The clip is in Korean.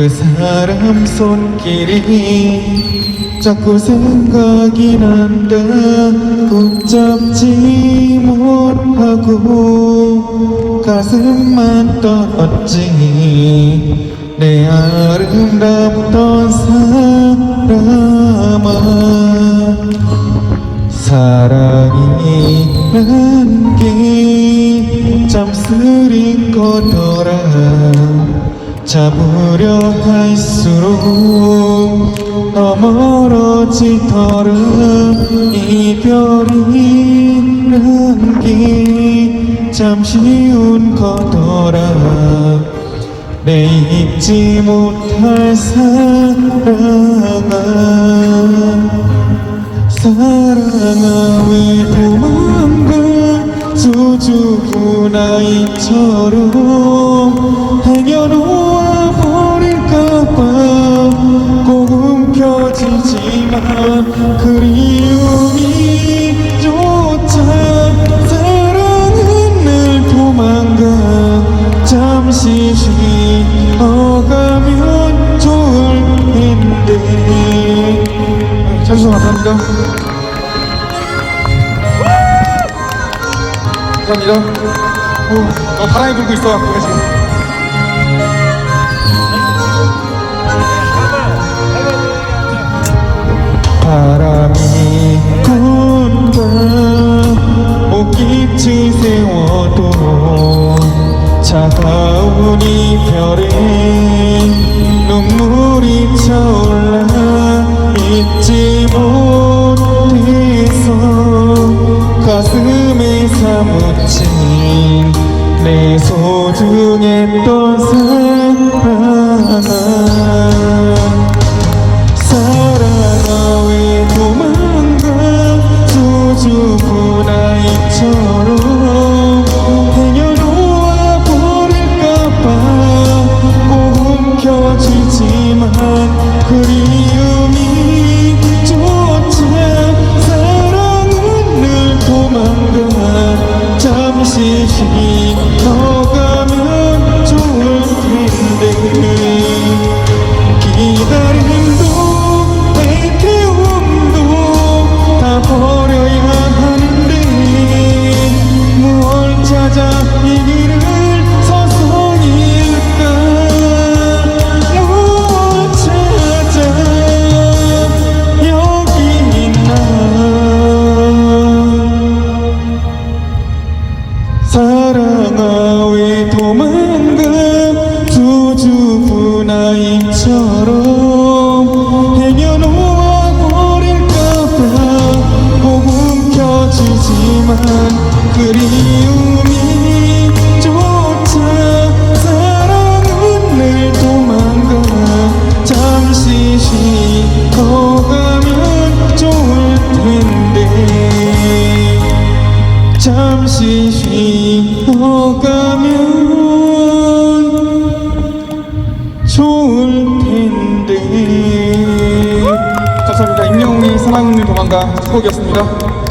그 사람 손길이 자꾸 생각이 난다. 붙잡지 못하고 가슴만 떠었지. 내 아름답던 사람아 사랑이란 쓰린 거더라. 잡으려 할수록 더 멀어지더라 이별이란 게 참 쉬운 거더라. 내 잊지 못할 사랑아. 사랑아 왜 수줍은 아이처럼 행여놓아 버릴까봐 꼭 움켜쥐지만 그리움이 쫓아 사랑은 늘 도망가. 잠시 쉬어가면 좋을 텐데. 찬송 감사합니다 감사합니다. 오, 너 바람이 불고 있어갖고 지금 바람이 분다. 옷깃을 세워도 차가운 이별에 눈물이 차올라 잊지 못 가슴에 사무친 내 소중했던 사랑아 사랑아 왜 도망가. 수줍은 아이처럼 행여놓아 버릴까봐 꼭 움켜쥐지만 그리움이 잠시 쉬 아이처럼 행여놓아 버릴까봐 꼭 움켜쥐지만 그리움이 쫓아 사랑은 늘 도망가. 잠시 쉬어가면 좋을 텐데. 잠시 쉬어가면 도망가 축복이었습니다